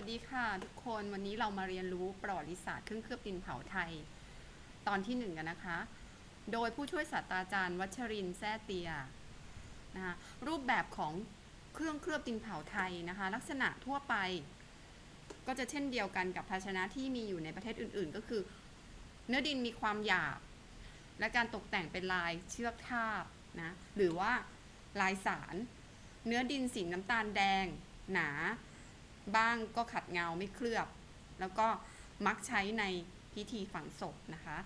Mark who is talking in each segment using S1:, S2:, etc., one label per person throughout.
S1: วัสดีค่ะทุกคนวันนี้เรามาเรียนรู้ประวัติศาสตร์เครื่องเคลือบดินเผาไทย ตอนที่หนึ่งกันนะคะ โดยผู้ช่วยศาสตราจารย์วัชรินทร์แซ่เตียนะคะรูปแบบของเครื่องเคลือบดินเผาไทยนะคะ ลักษณะทั่วไป ก็จะเช่นเดียวกันกับภาชนะที่มีอยู่ในประเทศอื่น ๆ ก็คือ เนื้อดินมีความหยาบ และการตกแต่งเป็นลายเชือกทาบนะหรือว่าลายสาร เนื้อดินสีน้ำตาลแดง หนา บ้างก็ขัดเงาไม่เคลือบ แล้วก็มักใช้ในพิธีฝังศพนะคะ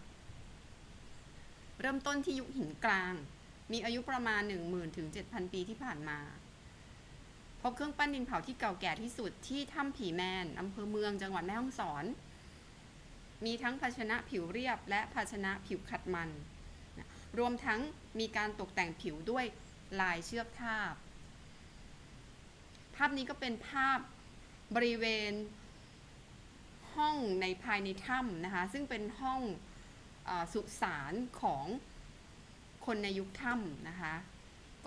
S1: เริ่มต้นที่ยุคหินกลาง มีอายุประมาณ 10,000ถึง7,000 ปีที่ผ่านมา พบเครื่องปั้นดินเผาที่เก่าแก่ที่สุดที่ถ้ำผีแมนอำเภอเมืองจังหวัดแม่ฮ่องสอน มีทั้งภาชนะผิวเรียบ และภาชนะผิวขัดมัน รวมทั้งมีการตกแต่งผิวด้วยลายเชือกทาบ ภาพนี้ก็เป็นภาพ บริเวณห้องในภายในถ้ำนะคะ ซึ่งเป็นห้องอสุสานของคนในยุคถ้ำนะคะ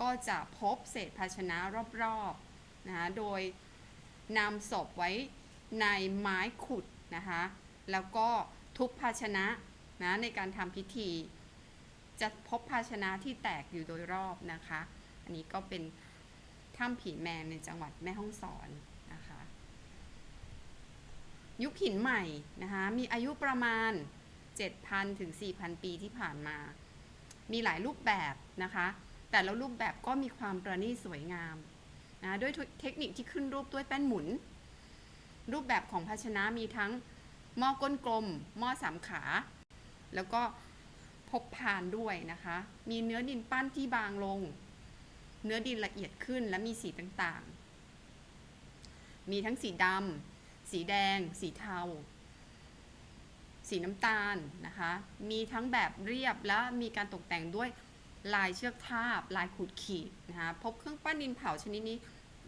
S1: ก็จะพบเศษภาชนะรอบๆนะคะ โดยนำศพไว้ในไม้ขุดนะคะ แล้วก็ทุบภาชนะนะในการทำพิธี จะพบภาชนะที่แตกอยู่โดยรอบนะคะ อันนี้ก็เป็นถ้ำผีแมนในจังหวัดแม่ฮ่องสอน ยุคหินใหม่นะคะมีอายุประมาณ 7,000 ถึง 4,000 ปีที่ผ่านมา มีหลายรูปแบบนะคะ แต่ละรูปแบบก็มีความประณีตสวยงามนะด้วยเทคนิคที่ขึ้นรูปด้วยแป้นหมุน รูปแบบของภาชนะมีทั้งหม้อก้นกลม หม้อสามขา แล้วก็พกพานด้วยนะคะ มีเนื้อดินปั้นที่บางลง เนื้อดินละเอียดขึ้นและมีสีต่างๆ มีทั้งสีดำ สีแดง สีเทา สีน้ำตาลนะคะ มีทั้งแบบเรียบและมีการตกแต่งด้วยลายเชือกทาบ ลายขูดขีดนะคะพบเครื่องปั้นดินเผาชนิดนี้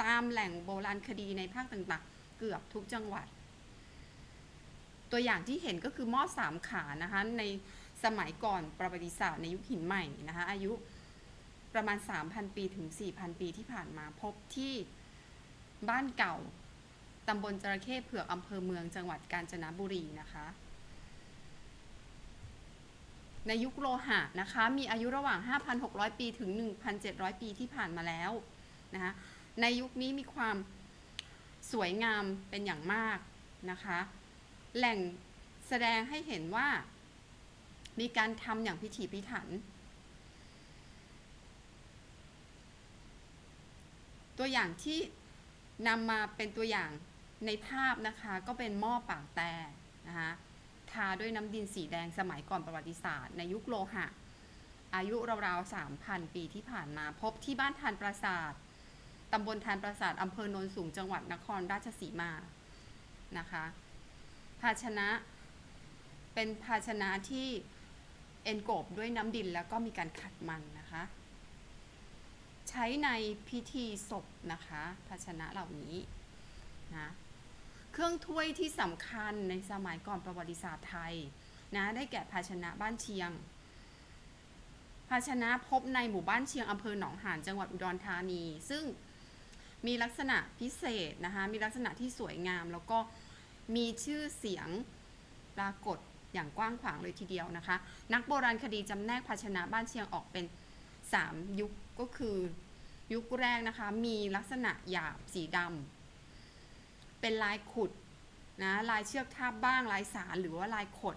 S1: ตามแหล่งโบราณคดีในภาคต่างๆ เกือบทุกจังหวัด ตัวอย่างที่เห็นก็คือหม้อสามขานะคะในสมัยก่อนประวัติศาสตร์ในยุคหินใหม่นะคะอายุประมาณ 3,000 ปีถึง 4,000 ปีที่ผ่านมาพบที่บ้านเก่า ตำบลจระเข้เผือกอำเภอเมืองจังหวัดกาญจนบุรีนะคะ ในยุคโลหะนะคะ มีอายุระหว่าง 5,600 ปีถึง 1,700 ปีที่ผ่านมาแล้วนะคะในยุคนี้มีความสวยงามเป็นอย่างมากนะคะ แหล่งแสดงให้เห็นว่ามีการทำอย่างพิถีพิถัน ตัวอย่างที่นำมาเป็นตัวอย่าง ในภาพนะคะก็เป็นหม้อปากแต่นะคะทาด้วยน้ำดินสีแดงสมัยก่อนประวัติศาสตร์ ในยุคโลหะ อายุราวๆ 3,000 ปีที่ผ่านมา พบที่บ้านทานปราสาทตำบลทานปราสาทอำเภอโนนสูงจังหวัดนครราชสีมานะคะ ภาชนะเป็นภาชนะที่เอนโกบด้วยน้ำดินแล้วก็มีการขัดมันนะคะ ใช้ในพิธีศพนะคะ ภาชนะเหล่านี้นะ เครื่องถ้วยที่สำคัญในสมัยก่อนประวัติศาสตร์ไทยนะได้แก่ภาชนะบ้านเชียง ภาชนะพบในหมู่บ้านเชียงอำเภอหนองหานจังหวัดอุดรธานี ซึ่งมีลักษณะพิเศษนะคะมีลักษณะที่สวยงาม แล้วก็มีชื่อเสียงปรากฏอย่างกว้างขวางเลยทีเดียวนะคะ นักโบราณคดีจำแนกภาชนะบ้านเชียงออกเป็น 3 ยุคก็คือ ยุคแรกนะคะมีลักษณะหยาบสีดำ เป็นลายขุดนะลายเชือกทาบบ้างลายสารหรือว่าลายขด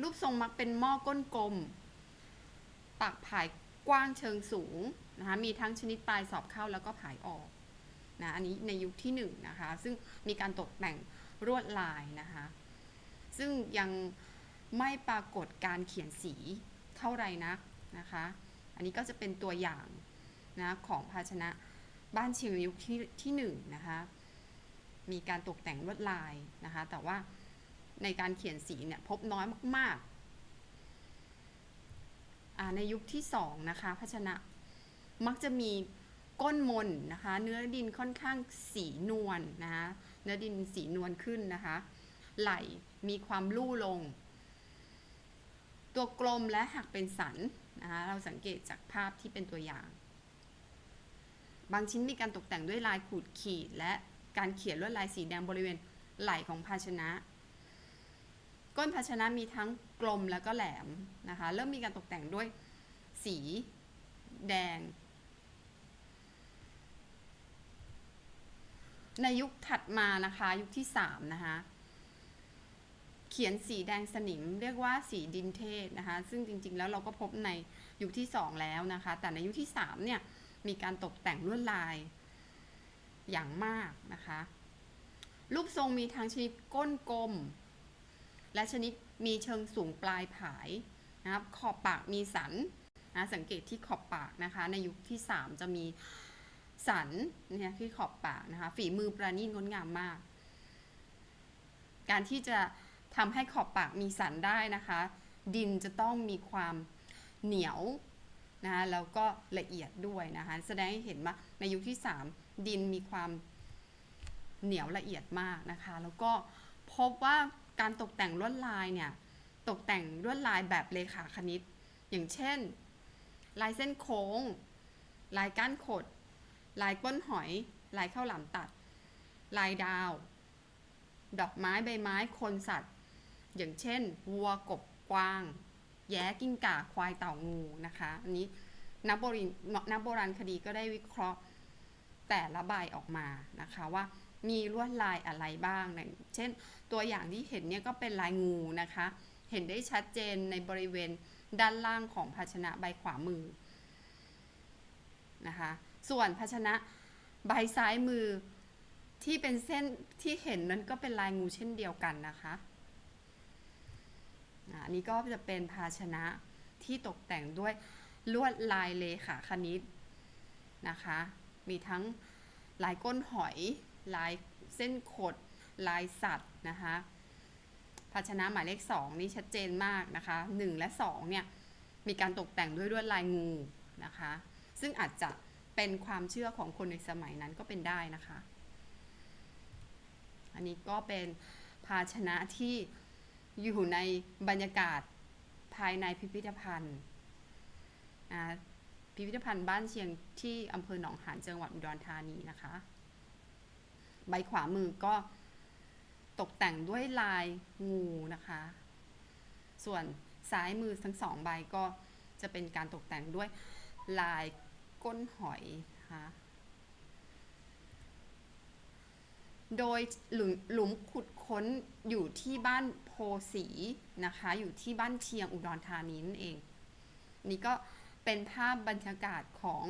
S1: รูปทรงมักเป็นหม้อก้นกลม ปากผายกว้างเชิงสูงนะคะมีทั้งชนิดปลายสอบเข้าแล้วก็ผายออกนะอันนี้ในยุคที่1นนะคะซึ่งมีการตกแต่งรวดลายนะคะซึ่งยังไม่ปรากฏการเขียนสีเท่าไรนักนะคะ อันนี้ก็จะเป็นตัวอย่างนะของภาชนะบ้านเชียงยุคที่ที่หนึ่งนะคะ มีการตกแต่งลวดลายนะคะ แต่ว่าในการเขียนสีเนี่ยพบน้อยมากๆ ในยุคที่สองนะคะภาชนะมักจะมีก้นมนนะคะ เนื้อดินค่อนข้างสีนวลนนะคะเนื้อดินสีนวลขึ้นนะคะ ไหลมีความลู่ลง ตัวกลมและหักเป็นสันนะคะเราสังเกตจากภาพที่เป็นตัวอย่าง บางชิ้นมีการตกแต่งด้วยลายขูดขีดและ การเขียนลวดลายสีแดงบริเวณไหล่ของภาชนะ ก้นภาชนะมีทั้งกลมแล้วก็แหลมนะคะ เริ่มมีการตกแต่งด้วยสีแดง ในยุคถัดมานะคะยุคที่3นะคะเขียนสีแดงสนิมเรียกว่าสีดินเทศนะคะ ซึ่งจริงๆแล้วเราก็พบในยุคที่ 2 แล้วนะคะ แต่ในยุคที่3เนี่ยมีการตกแต่งลวดลาย อย่างมากนะคะ รูปทรงมีทั้งชนิดก้นกลม และชนิดมีเชิงสูงปลายผายนะครับขอบปากมีสันนะสังเกตที่ขอบปากนะคะ ในยุคที่ 3 จะมีสันเนี่ยที่ขอบปากนะคะ ฝีมือประณีตงดงามมาก การที่จะทำให้ขอบปากมีสันได้นะคะ ดินจะต้องมีความเหนียวนะคะแล้วก็ละเอียดด้วยนะคะ แสดงให้เห็นว่าในยุคที่ 3 ดินมีความเหนียวละเอียดมากนะคะ แล้วก็พบว่าการตกแต่งลวดลายเนี่ย ตกแต่งลวดลายแบบเลขาคณิต อย่างเช่น ลายเส้นโค้ง ลายก้านขด ลายก้นหอย ลายข้าวหลามตัด ลายดาว ดอกไม้ใบไม้คนสัตว์ อย่างเช่น วัวกบกวาง แย้กิ้งก่าควายเต่างูนะคะ อันนี้นักโบราณนักโบราณคดีก็ได้วิเคราะห์ แต่ละใบออกมานะคะว่ามีลวดลายอะไรบ้างอย่าง เช่น ตัวอย่างที่เห็นเนี่ยก็เป็นลายงูนะคะ เห็นได้ชัดเจนในบริเวณด้านล่างของภาชนะใบขวามือนะคะ ส่วนภาชนะใบซ้ายมือที่เป็นเส้นที่เห็นนั้นก็เป็นลายงูเช่นเดียวกันนะคะอันนี้ก็จะเป็นภาชนะที่ตกแต่งด้วยลวดลายเลขาคณิตนะคะ มีทั้งลายก้นหอยลายเส้นขด ลายสัตว์นะคะภาชนะหมายเลข 2 นี่ชัดเจนมากนะคะ 1 และ 2 เนี่ย มีการตกแต่งด้วยลวดลายงูนะคะ ซึ่งอาจจะเป็นความเชื่อของคนในสมัยนั้นก็เป็นได้นะคะ อันนี้ก็เป็นภาชนะที่อยู่ในบรรยากาศภายในพิพิธภัณฑ์อ่า พิพิธภัณฑ์บ้านเชียงที่อำเภอหนองหานจังหวัดอุดรธานีนะคะ ใบขวามือก็ตกแต่งด้วยลายงูนะคะ ส่วนซ้ายมือทั้งสองใบก็จะเป็นการตกแต่งด้วยลายก้นหอยนะคะโดยหลุมหลุมขุดค้นอยู่ที่บ้านโพสีนะคะ อยู่ที่บ้านเชียงอุดรธานีนั่นเอง นี่ก็ เป็นภาพบรรยากาศของ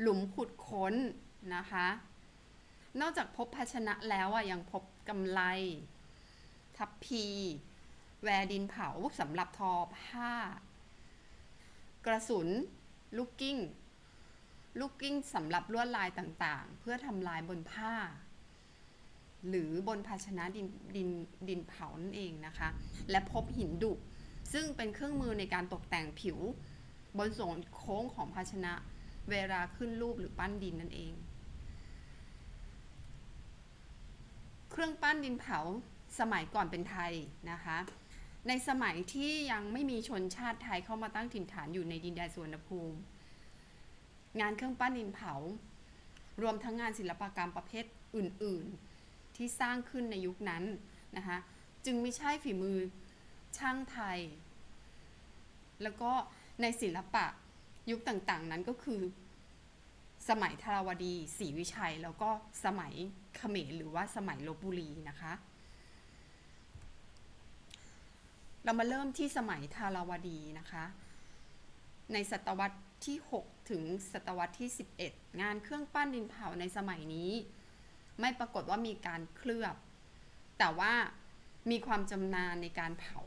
S1: หลุมขุดค้นนะคะ นอกจากพบภาชนะแล้วอะยังพบกำไล ทับพี แวร์ดินเผาสำหรับทอผ้า กระสุน ลูกกิ้ง ลูกกิ้งสำหรับลวดลายต่างๆ เพื่อทำลายบนผ้า หรือบนภาชนะดินดินดินเผานั่นเองนะคะ และพบหินดุ ซึ่งเป็นเครื่องมือในการตกแต่งผิว บนส่วนโค้งของภาชนะ เวลาขึ้นรูปหรือปั้นดินนั่นเอง เครื่องปั้นดินเผาสมัยก่อนเป็นไทยนะคะ ในสมัยที่ยังไม่มีชนชาติไทยเข้ามาตั้งถิ่นฐานอยู่ในดินแดนสุวรรณภูมิ งานเครื่องปั้นดินเผา รวมทั้งงานศิลปกรรมประเภทอื่น ๆ ที่สร้างขึ้นในยุคนั้นนะคะจึงไม่ใช่ฝีมือช่างไทย แล้วก็ ในศิลปะยุคต่างๆ นั้นก็คือ สมัยธารวดีศรีวิชัย แล้วก็สมัยเขมรหรือว่าสมัยลบบุรีนะคะ เรามาเริ่มที่สมัยธารวดีนะคะ ในศตวรรษที่ 6 ถึงศตวรรษที่ 11 งานเครื่องปั้นดินเผาในสมัยนี้ ไม่ปรากฏว่ามีการเคลือบ แต่ว่ามีความจำนาญในการเผา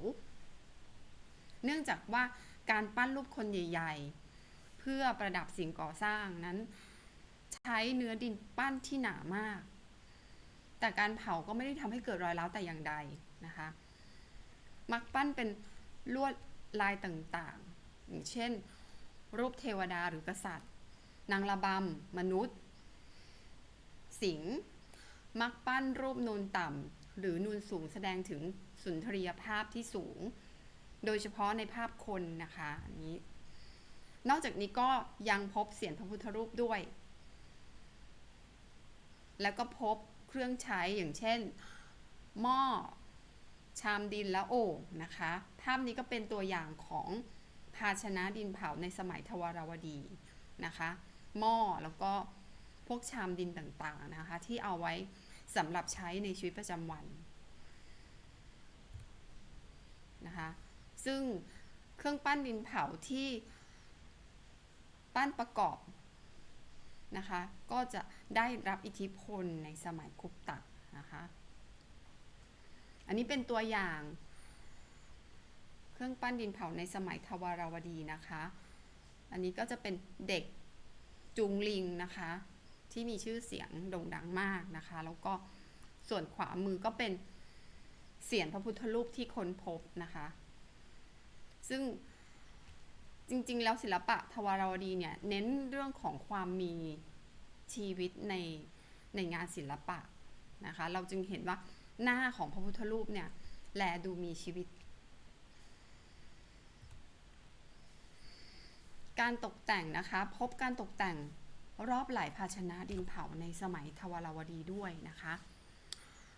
S1: เนื่องจากว่า การปั้นรูปคนใหญ่ ๆ เพื่อประดับสิ่งก่อสร้างนั้น ใช้เนื้อดินปั้นที่หนามาก แต่การเผาก็ไม่ได้ทำให้เกิดรอยร้าวแต่อย่างใดนะคะ มักปั้นเป็นลวดลายต่างๆ อย่างเช่น รูปเทวดาหรือกษัตริย์ นางระบำ มนุษย์ สิงห์มักปั้นรูปนูนต่ำหรือนูนสูงแสดงถึงสุนทรียภาพที่สูง โดยเฉพาะในภาพคนนะคะอันนี้ นอกจากนี้ก็ยังพบเสียงพระพุทธรูปด้วย แล้วก็พบเครื่องใช้อย่างเช่น หม้อชามดินและโอ่งนะคะภาพนี้ก็เป็นตัวอย่างของภาชนะดินเผาในสมัยทวารวดีนะคะ หม้อแล้วก็พวกชามดินต่างๆนะคะ ที่เอาไว้สำหรับใช้ในชีวิตประจำวันนะคะ ซึ่งเครื่องปั้นดินเผาที่ปั้นประกอบนะคะ ก็จะได้รับอิทธิพลในสมัยคุปตะนะคะ อันนี้เป็นตัวอย่าง เครื่องปั้นดินเผาในสมัยทวารวดีนะคะ อันนี้ก็จะเป็นเด็กจุงลิงนะคะ ที่มีชื่อเสียงโด่งดังมากนะคะ แล้วก็ส่วนขวามือก็เป็นเสียนพระพุทธรูปที่ค้นพบนะคะ ซึ่งจริงๆ แล้วศิลปะทวารวดีเนี่ยเน้นเรื่องของความมีชีวิตในในงานศิลปะนะคะ เราจึงเห็นว่าหน้าของพระพุทธรูปเนี่ยแลดูมีชีวิต การตกแต่งนะคะ พบการตกแต่งรอบไหลภาชนะดินเผาในสมัยทวารวดีด้วยนะคะ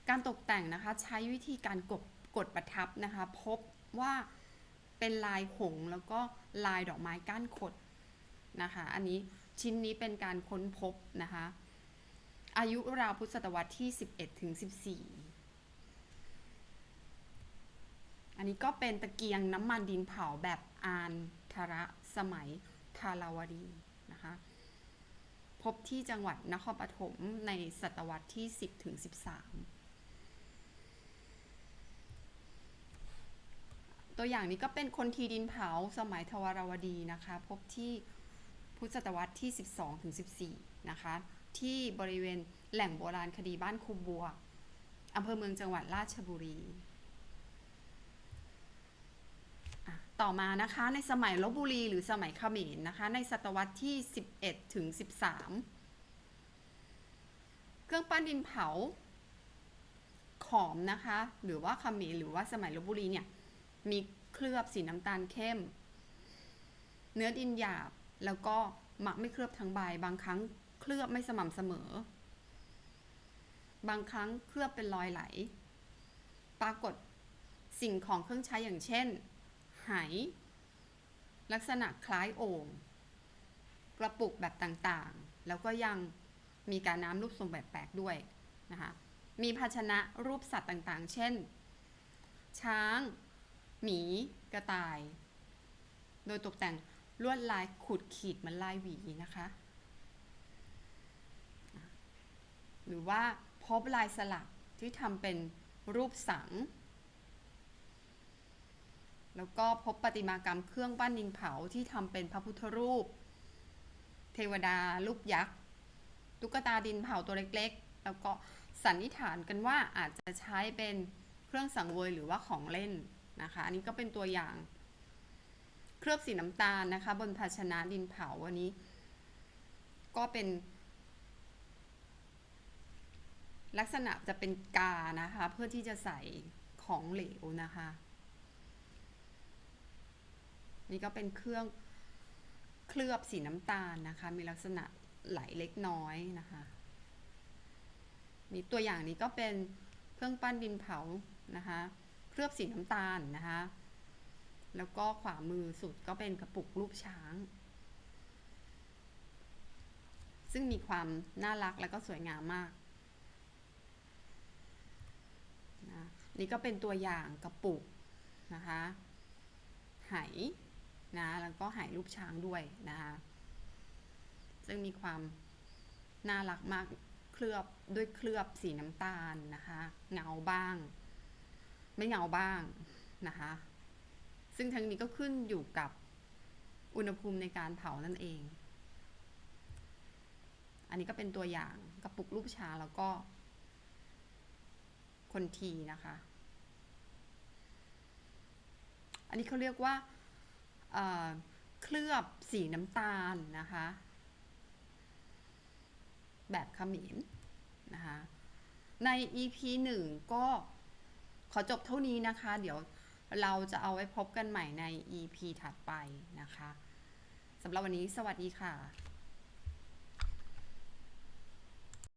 S1: การตกแต่งนะคะใช้วิธีการกดกดประทับนะคะ พบว่า เป็นลายหงส์แล้วก็ลายดอกไม้ก้านขดนะคะ อันนี้ชิ้นนี้เป็นการค้นพบนะคะ อายุราวพุทธศตวรรษที่ 11ถึง14 อันนี้ก็เป็นตะเกียงน้ำมันดินเผาแบบอานทระสมัยทาราวดีนะคะ พบที่จังหวัดนครปฐมในศตวรรษที่ 10ถึง13 ตัวอย่างนี้ก็เป็นคนทีดินเผาสมัยทวารวดีนะคะ พบที่พุทธศตวรรษที่ 12ถึง14 นะคะ ที่บริเวณแหล่งโบราณคดีบ้านคูบัวอำเภอเมืองจังหวัดราชบุรี ต่อมานะคะในสมัยลบบุรีหรือสมัยเขมรนะคะ ในศตวรรษที่ 11ถึง13 เครื่องปั้นดินเผาขอมนะคะ หรือว่าเขมรหรือว่าสมัยลบบุรีเนี่ย มีเคลือบสีน้ำตาลเข้ม เนื้อดินหยาบแล้วก็หมักไม่เคลือบทั้งใบบางครั้งเคลือบไม่สม่ำเสมอ บางครั้งเคลือบเป็นรอยไหล ปรากฏสิ่งของเครื่องใช้อย่างเช่น ไห ลักษณะคล้ายโอ่งกระปุกแบบต่างๆ แล้วก็ยังมีการน้ำรูปทรงแบบแปลกด้วยนะคะ มีภาชนะรูปสัตว์ต่างๆ เช่น ช้าง หมี กระต่าย โดยตกแต่งลวดลายขูดขีดเหมือนลายหวีนะคะ หรือว่าพบลายสลักที่ทำเป็นรูปสัง แล้วก็พบประติมากรรมเครื่องปั้นดินเผาที่ทำเป็นพระพุทธรูป เทวดารูปยักษ์ตุ๊กตาดินเผาตัวเล็กๆ แล้วก็สันนิษฐานกันว่าอาจจะใช้เป็นเครื่องสังเวยหรือว่าของเล่น นะคะ อันนี้ก็เป็นตัวอย่าง เคลือบสีน้ำตาลนะคะ บนภาชนะดินเผาอันนี้ ก็เป็น ลักษณะจะเป็นกานะคะ เพื่อที่จะใส่ของเหลวนะคะ นี่ก็เป็นเครื่องเคลือบสีน้ำตาลนะคะ มีลักษณะไหลเล็กน้อยนะคะนี่ตัวอย่างนี้ก็เป็นเครื่องปั้นดินเผานะคะ เคลือบสีน้ำตาลนะคะ แล้วก็ขวามือสุดก็เป็นกระปุกรูปช้าง ซึ่งมีความน่ารักและก็สวยงามมากนะนี่ก็เป็นตัวอย่างกระปุกนะคะไหนะแล้วก็ไหรูปช้างด้วยนะคะซึ่งมีความน่ารักมากเคลือบด้วยเคลือบสีน้ำตาลนะคะ เงาบ้าง ไม่เงาบ้างนะคะ ซึ่งทั้งนี้ก็ขึ้นอยู่กับอุณหภูมิในการเผานั่นเอง อันนี้ก็เป็นตัวอย่างกระปุกรูปช้าแล้วก็ คนทีนะคะ อันนี้เขาเรียกว่าเเคลือบสีน้ำตาลนะคะ แบบขมรนะคะ ใน EP 1 ก็ ขอจบเท่านี้นะคะ เดี๋ยวเราจะเอาไว้พบกันใหม่ใน EP ถัดไปนะคะสำหรับวันนี้สวัสดีค่ะ